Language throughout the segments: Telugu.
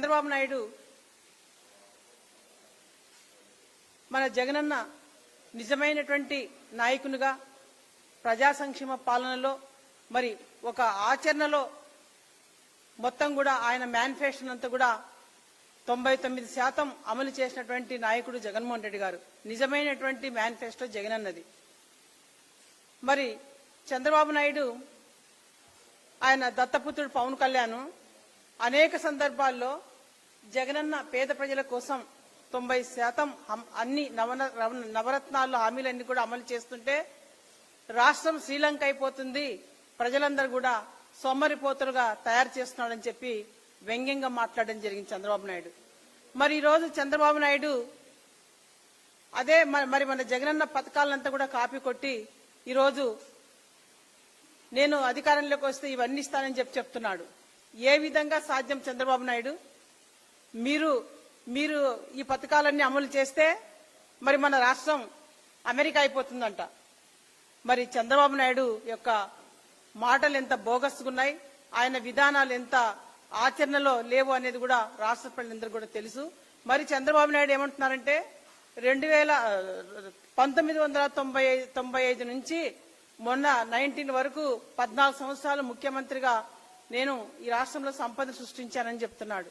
చంద్రబాబు నాయుడు మన జగనన్న నిజమైనటువంటి నాయకునిగా ప్రజా సంక్షేమ పాలనలో మరి ఒక ఆచరణలో మొత్తం కూడా ఆయన మేనిఫెస్టోన్ అంతా కూడా తొంభై తొమ్మిది శాతం అమలు చేసినటువంటి నాయకుడు జగన్మోహన్ రెడ్డి గారు. నిజమైనటువంటి మేనిఫెస్టో జగన్ అన్నది మరి చంద్రబాబు నాయుడు ఆయన దత్తపుత్రుడు పవన్ కళ్యాణ్ అనేక సందర్భాల్లో జగనన్న పేద ప్రజల కోసం తొంభై శాతం అన్ని నవన రవ- నవరత్నాల్లో హామీలన్నీ కూడా అమలు చేస్తుంటే రాష్ట్రం శ్రీలంక అయిపోతుంది. ప్రజలందరూ కూడా సొమ్మరిపోతులుగా తయారు చేస్తున్నాడని చెప్పి వ్యంగ్యంగా మాట్లాడడం జరిగింది చంద్రబాబు నాయుడు. మరి ఈరోజు చంద్రబాబు నాయుడు అదే మరి మన జగనన్న పథకాలంతా కూడా కాపీ కొట్టి ఈరోజు నేను అధికారంలోకి వస్తే ఇవన్నీ ఇస్తానని చెప్పి చెప్తున్నాడు. ఏ విధంగా సాధ్యం చంద్రబాబు నాయుడు? మీరు మీరు ఈ పథకాలన్నీ అమలు చేస్తే మరి మన రాష్ట్రం అమెరికా అయిపోతుందంట. మరి చంద్రబాబు నాయుడు యొక్క మాటలు ఎంత బోగస్గున్నాయి ఆయన విధానాలు ఎంత ఆచరణలో లేవు అనేది కూడా రాష్ట్ర ప్రజలందరూ కూడా తెలుసు. మరి చంద్రబాబు నాయుడు ఏమంటున్నారంటే రెండు వేల పంతొమ్మిది వందల తొంభై తొంభై ఐదు నుంచి మొన్న నైన్టీన్ వరకు పద్నాలుగు సంవత్సరాలు ముఖ్యమంత్రిగా నేను ఈ రాష్ట్రంలో సంపద సృష్టించానని చెప్తున్నాడు.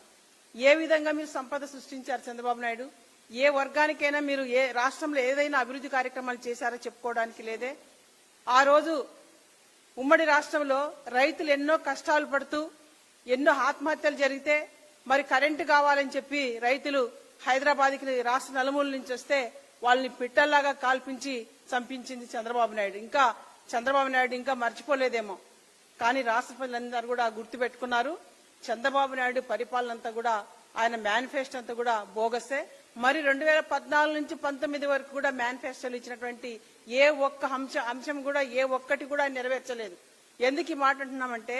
ఏ విధంగా మీరు సంపద సృష్టించారు చంద్రబాబు నాయుడు? ఏ వర్గానికైనా మీరు ఏ రాష్ట్రంలో ఏదైనా అభివృద్ధి కార్యక్రమాలు చేశారో చెప్పుకోవడానికి లేదే. ఆ రోజు ఉమ్మడి రాష్ట్రంలో రైతులు ఎన్నో కష్టాలు పడుతూ ఎన్నో ఆత్మహత్యలు జరిగితే మరి కరెంటు కావాలని చెప్పి రైతులు హైదరాబాద్కి రాష్ట్ర నలుమూల నుంచి వస్తే వాళ్ళని పిట్టల్లాగా కాల్పించి చంపించింది చంద్రబాబు నాయుడు. ఇంకా చంద్రబాబు నాయుడు ఇంకా మర్చిపోలేదేమో. కానీ రాష్ట్ర ప్రజలందరూ కూడా గుర్తుపెట్టుకున్నారు. చంద్రబాబు నాయుడు పరిపాలన అంతా కూడా ఆయన మేనిఫెస్టో అంతా కూడా బోగసే. మరి రెండు వేల పద్నాలుగు నుంచి పంతొమ్మిది వరకు కూడా మేనిఫెస్టోలు ఇచ్చినటువంటి ఏ ఒక్క అంశ అంశం కూడా ఏ ఒక్కటి కూడా నెరవేర్చలేదు. ఎందుకు ఈ మాట అంటున్నామంటే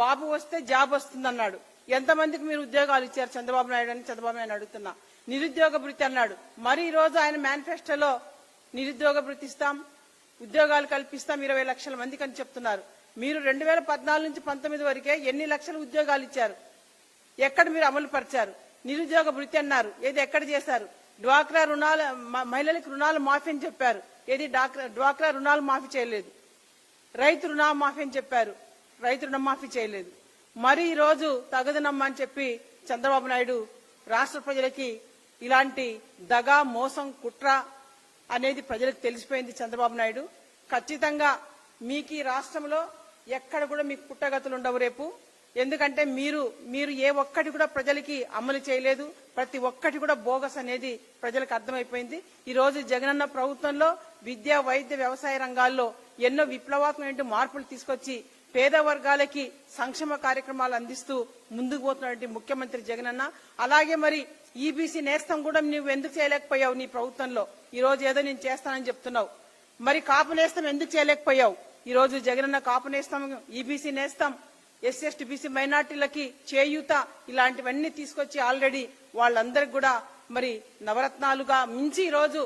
బాబు వస్తే జాబ్ వస్తుందన్నాడు. ఎంతమందికి మీరు ఉద్యోగాలు ఇచ్చారు చంద్రబాబు నాయుడు అని చంద్రబాబు నాయుడు అడుగుతున్నా. నిరుద్యోగ భృతి అన్నాడు. మరి ఈ రోజు ఆయన మేనిఫెస్టోలో నిరుద్యోగ భృతి ఇస్తాం ఉద్యోగాలు కల్పిస్తాం ఇరవై లక్షల మందికి అని చెప్తున్నారు. మీరు రెండు వేల పద్నాలుగు నుంచి పంతొమ్మిది వరకే ఎన్ని లక్షల ఉద్యోగాలు ఇచ్చారు? ఎక్కడ మీరు అమలు పరిచారు? నిరుద్యోగ భృతి అన్నారు. ఏది ఎక్కడ చేశారు? డ్వాక్రా రుణాలు మ- మహిళలకు రుణాలు మాఫీ అని చెప్పారు. ఏది డ్వాక్రా రుణాలు మాఫీ చేయలేదు. రైతు రుణమాఫీ అని చెప్పారు. రైతు రుణమాఫీ చేయలేదు. మరి ఈ రోజు తగదునమ్మా అని చెప్పి చంద్రబాబు నాయుడు రాష్ట్ర ప్రజలకి ఇలాంటి దగా మోసం కుట్ర అనేది ప్రజలకు తెలిసిపోయింది చంద్రబాబు నాయుడు. ఖచ్చితంగా మీకు ఈ రాష్ట్రంలో ఎక్కడ కూడా మీకు పుట్టగతులు ఉండవు రేపు. ఎందుకంటే మీరు మీరు ఏ ఒక్కటి కూడా ప్రజలకి అమలు చేయలేదు. ప్రతి ఒక్కటి కూడా బోగస్ అనేది ప్రజలకు అర్థమైపోయింది. ఈ రోజు జగనన్న ప్రభుత్వంలో విద్య వైద్య వ్యవసాయ రంగాల్లో ఎన్నో విప్లవాత్మకమైన మార్పులు తీసుకొచ్చి పేద వర్గాలకి సంక్షేమ కార్యక్రమాలు అందిస్తూ ముందుకు పోతున్నటువంటి ముఖ్యమంత్రి జగనన్న. అలాగే మరి ఈబీసీ నేస్తం కూడా నువ్వు ఎందుకు చేయలేకపోయావు నీ ప్రభుత్వంలో? ఈ రోజు ఏదో నేను చేస్తానని చెప్తున్నావు. మరి కాపు నేస్తం ఎందుకు చేయలేకపోయావు? ఈ రోజు Jagananna Kapu Nestham EBC Nestham SC ST BC మైనార్టీలకి చేయూత ఇలాంటివన్నీ తీసుకొచ్చి ఆల్రెడీ వాళ్ళందరికి కూడా మరి నవరత్నాలుగా మించి ఈ రోజు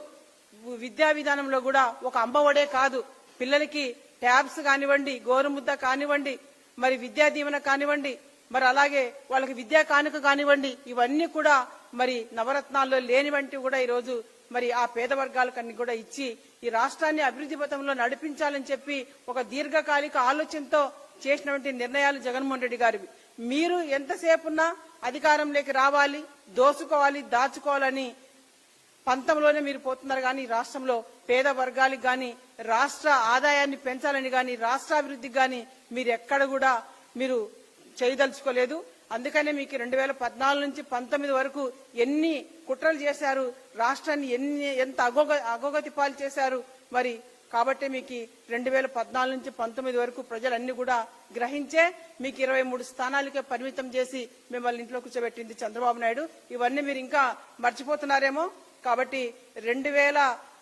విద్యా విధానంలో కూడా ఒక అంబవడే కాదు. పిల్లలకి ట్యాబ్స్ కానివ్వండి గోరుముద్ద కానివ్వండి మరి విద్యా దీవెన కానివ్వండి మరి అలాగే వాళ్ళకి విద్యా కానుక కానివ్వండి ఇవన్నీ కూడా మరి నవరత్నాల్లో లేనివంటివి కూడా ఈ రోజు మరి ఆ పేద వర్గాలకన్నీ కూడా ఇచ్చి ఈ రాష్ట్రాన్ని అభివృద్ధి పథంలో నడిపించాలని చెప్పి ఒక దీర్ఘకాలిక ఆలోచనతో చేసినటువంటి నిర్ణయాలు జగన్మోహన్ రెడ్డి గారివి మీరు ఎంతసేపున్నా అధికారంలోకి రావాలి దోసుకోవాలి దాచుకోవాలని పంతంలోనే మీరు పోతున్నారు కానీ రాష్ట్రంలో పేద వర్గాలకు కానీ రాష్ట్ర ఆదాయాన్ని పెంచాలని కానీ రాష్ట్రాభివృద్ధికి కానీ మీరు ఎక్కడ కూడా మీరు చేయదలుచుకోలేదు. అందుకనే మీకు రెండు వేల పద్నాలుగు నుంచి పంతొమ్మిది వరకు ఎన్ని కుట్రలు చేశారు రాష్ట్రాన్ని ఎన్ని ఎంత అగోగ అగోగతి పాలు చేశారు. మరి కాబట్టి మీకు రెండు వేల పద్నాలుగు నుంచి పంతొమ్మిది వరకు ప్రజలన్నీ కూడా గ్రహించే మీకు ఇరవై మూడు స్థానాలకే పరిమితం చేసి మిమ్మల్ని ఇంట్లో కూర్చోబెట్టింది చంద్రబాబు నాయుడు. ఇవన్నీ మీరు ఇంకా మర్చిపోతున్నారేమో. కాబట్టి రెండు వేల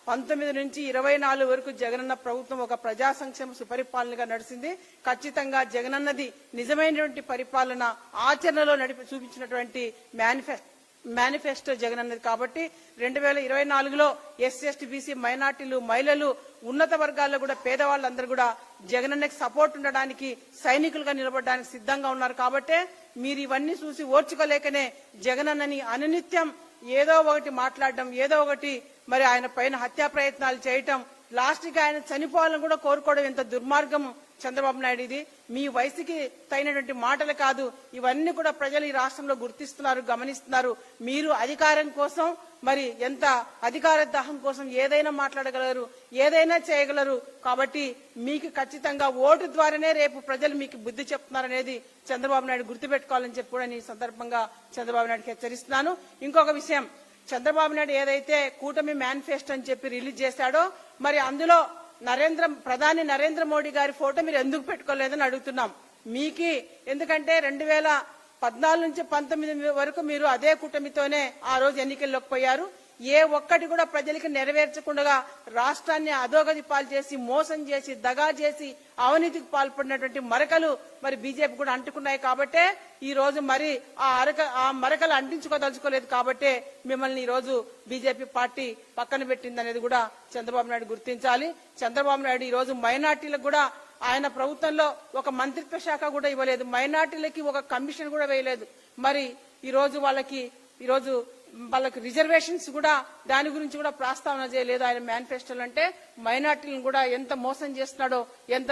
పంతొమ్మిది నుంచి ఇరవై నాలుగు వరకు జగనన్న ప్రభుత్వం ఒక ప్రజా సంక్షేమ సుపరిపాలనగా నడిచింది. ఖచ్చితంగా జగనన్నది నిజమైనటువంటి పరిపాలన ఆచరణలో నడిపి చూపించినటువంటి మేనిఫెస్టో మేనిఫెస్టో జగన్ అన్నది కాబట్టి రెండు వేల ఇరవై నాలుగులో ఎస్సీ ఎస్టీ బీసీ మైనార్టీలు మహిళలు ఉన్నత వర్గాల్లో కూడా పేదవాళ్ళందరూ కూడా జగనన్నకి సపోర్ట్ ఉండడానికి సైనికులుగా నిలబడడానికి సిద్ధంగా ఉన్నారు కాబట్టే మీరు ఇవన్నీ చూసి ఓర్చుకోలేకనే జగనన్నని అనునిత్యం ఏదో ఒకటి మాట్లాడడం ఏదో ఒకటి మరి ఆయన పైన హత్యా ప్రయత్నాలు చేయటం లాస్ట్ ఆయన చనిపోవాలని కూడా కోరుకోవడం ఎంత దుర్మార్గం చంద్రబాబు నాయుడు ఇది. మీ వయసుకి తగినటువంటి మాటలు కాదు. ఇవన్నీ కూడా ప్రజలు ఈ రాష్ట్రంలో గుర్తిస్తున్నారు గమనిస్తున్నారు. మీరు అధికారం కోసం మరి ఎంత అధికార దాహం కోసం ఏదైనా మాట్లాడగలరు ఏదైనా చేయగలరు. కాబట్టి మీకు ఖచ్చితంగా ఓటు ద్వారానే రేపు ప్రజలు మీకు బుద్ధి చెప్తున్నారనేది చంద్రబాబు నాయుడు గుర్తుపెట్టుకోవాలని చెప్పి కూడా నేను సందర్భంగా చంద్రబాబు నాయుడుకి హెచ్చరిస్తున్నాను. ఇంకొక విషయం చంద్రబాబు నాయుడు ఏదైతే కూటమి మేనిఫెస్టో అని చెప్పి రిలీజ్ చేశాడో మరి అందులో నరేంద్ర ప్రధాని నరేంద్ర మోడీ గారి ఫోటో మీరు ఎందుకు పెట్టుకోలేదని అడుగుతున్నాం. మీకి ఎందుకంటే రెండు వేల పద్నాలుగు నుంచి పంతొమ్మిది వరకు మీరు అదే కూటమితోనే ఆ రోజు ఎన్నికల్లోకి పోయారు. ఏ ఒక్కటి కూడా ప్రజలకి నెరవేర్చకుండా రాష్ట్రాన్ని అధోగతి పాలు చేసి మోసం చేసి దగా చేసి అవినీతికి పాల్పడినటువంటి మరకలు మరి బీజేపీ కూడా అంటుకున్నాయి కాబట్టే ఈ రోజు మరి ఆ అరక ఆ మరకలు అంటించుకోదలుచుకోలేదు కాబట్టే మిమ్మల్ని ఈ రోజు బీజేపీ పార్టీ పక్కన పెట్టింది అనేది కూడా చంద్రబాబు నాయుడు గుర్తించాలి. చంద్రబాబు నాయుడు ఈ రోజు మైనార్టీలకు కూడా ఆయన ప్రభుత్వంలో ఒక మంత్రిత్వ శాఖ కూడా ఇవ్వలేదు. మైనార్టీలకి ఒక కమిషన్ కూడా వేయలేదు. మరి ఈ రోజు వాళ్ళకి ఈరోజు వాళ్ళకి రిజర్వేషన్స్ కూడా దాని గురించి కూడా ప్రస్తావన చేయలేదు. ఆయన మేనిఫెస్టోలు అంటే మైనార్టీలను కూడా ఎంత మోసం చేస్తున్నాడో ఎంత